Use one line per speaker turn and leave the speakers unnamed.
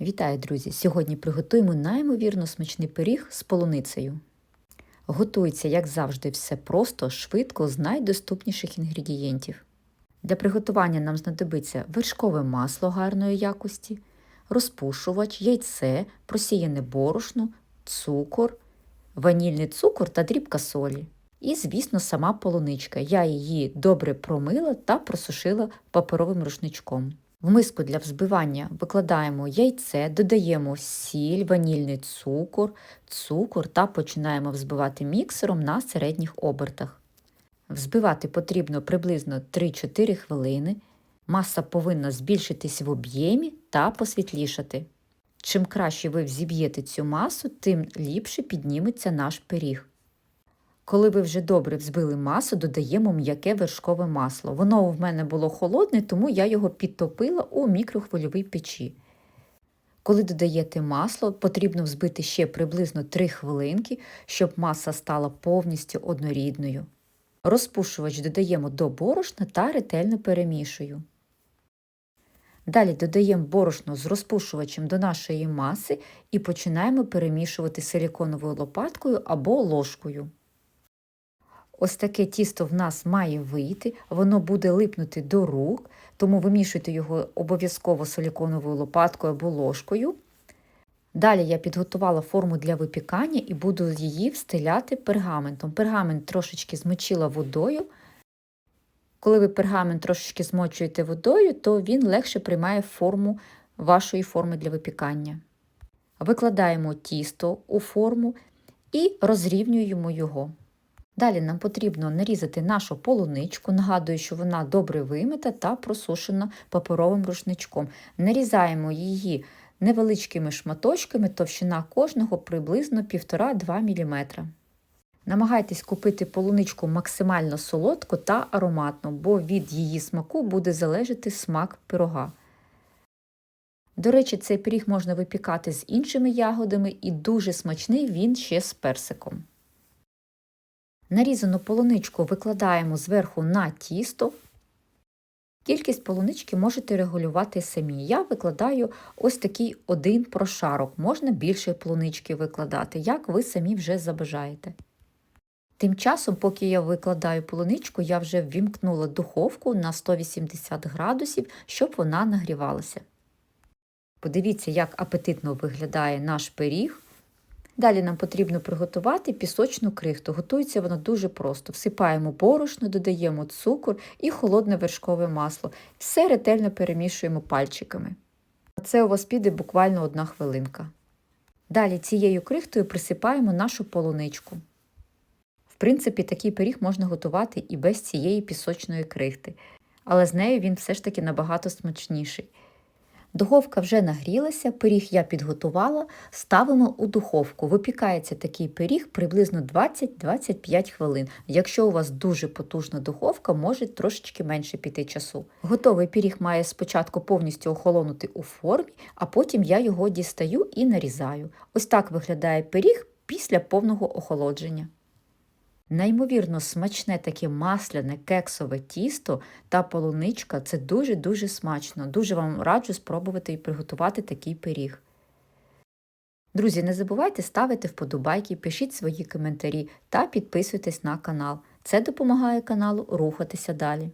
Вітаю, друзі! Сьогодні приготуємо неймовірно смачний пиріг з полуницею. Готується, як завжди, все просто, швидко, з найдоступніших інгредієнтів. Для приготування нам знадобиться вершкове масло гарної якості, розпушувач, яйце, просіяне борошно, цукор, ванільний цукор та дрібка солі. І, звісно, сама полуничка. Я її добре промила та просушила паперовим рушничком. В миску для взбивання викладаємо яйце, додаємо сіль, ванільний цукор, цукор та починаємо взбивати міксером на середніх обертах. Взбивати потрібно приблизно 3-4 хвилини. Маса повинна збільшитись в об'ємі та посвітлішати. Чим краще ви взіб'єте цю масу, тим ліпше підніметься наш пиріг. Коли ви вже добре взбили масу, додаємо м'яке вершкове масло. Воно в мене було холодне, тому я його підтопила у мікрохвильовій печі. Коли додаєте масло, потрібно взбити ще приблизно 3 хвилинки, щоб маса стала повністю однорідною. Розпушувач додаємо до борошна та ретельно перемішую. Далі додаємо борошно з розпушувачем до нашої маси і починаємо перемішувати силіконовою лопаткою або ложкою. Ось таке тісто в нас має вийти, воно буде липнути до рук, тому вимішуйте його обов'язково силіконовою лопаткою або ложкою. Далі я підготувала форму для випікання і буду її встиляти пергаментом. Пергамент трошечки змочила водою. Коли ви пергамент трошечки змочуєте водою, то він легше приймає форму вашої форми для випікання. Викладаємо тісто у форму і розрівнюємо його. Далі нам потрібно нарізати нашу полуничку. Нагадую, що вона добре вимита та просушена паперовим рушничком. Нарізаємо її невеличкими шматочками, товщина кожного приблизно 1,5-2 мм. Намагайтесь купити полуничку максимально солодку та ароматну, бо від її смаку буде залежати смак пирога. До речі, цей пиріг можна випікати з іншими ягодами і дуже смачний він ще з персиком. Нарізану полуничку викладаємо зверху на тісто. Кількість полунички можете регулювати самі. Я викладаю ось такий один прошарок, можна більше полунички викладати, як ви самі вже забажаєте. Тим часом, поки я викладаю полуничку, я вже ввімкнула духовку на 180 градусів, щоб вона нагрівалася. Подивіться, як апетитно виглядає наш пиріг. Далі нам потрібно приготувати пісочну крихту. Готується вона дуже просто. Всипаємо борошно, додаємо цукор і холодне вершкове масло. Все ретельно перемішуємо пальчиками. Це у вас піде буквально одна хвилинка. Далі цією крихтою присипаємо нашу полуничку. В принципі, такий пиріг можна готувати і без цієї пісочної крихти, але з нею він все ж таки набагато смачніший. Духовка вже нагрілася, пиріг я підготувала, ставимо у духовку. Випікається такий пиріг приблизно 20-25 хвилин. Якщо у вас дуже потужна духовка, може трошечки менше піти часу. Готовий пиріг має спочатку повністю охолонути у формі, а потім я його дістаю і нарізаю. Ось так виглядає пиріг після повного охолодження. Неймовірно смачне таке масляне кексове тісто та полуничка це дуже-дуже смачно. Дуже вам раджу спробувати і приготувати такий пиріг. Друзі, не забувайте ставити вподобайки, пишіть свої коментарі та підписуйтесь на канал. Це допомагає каналу рухатися далі.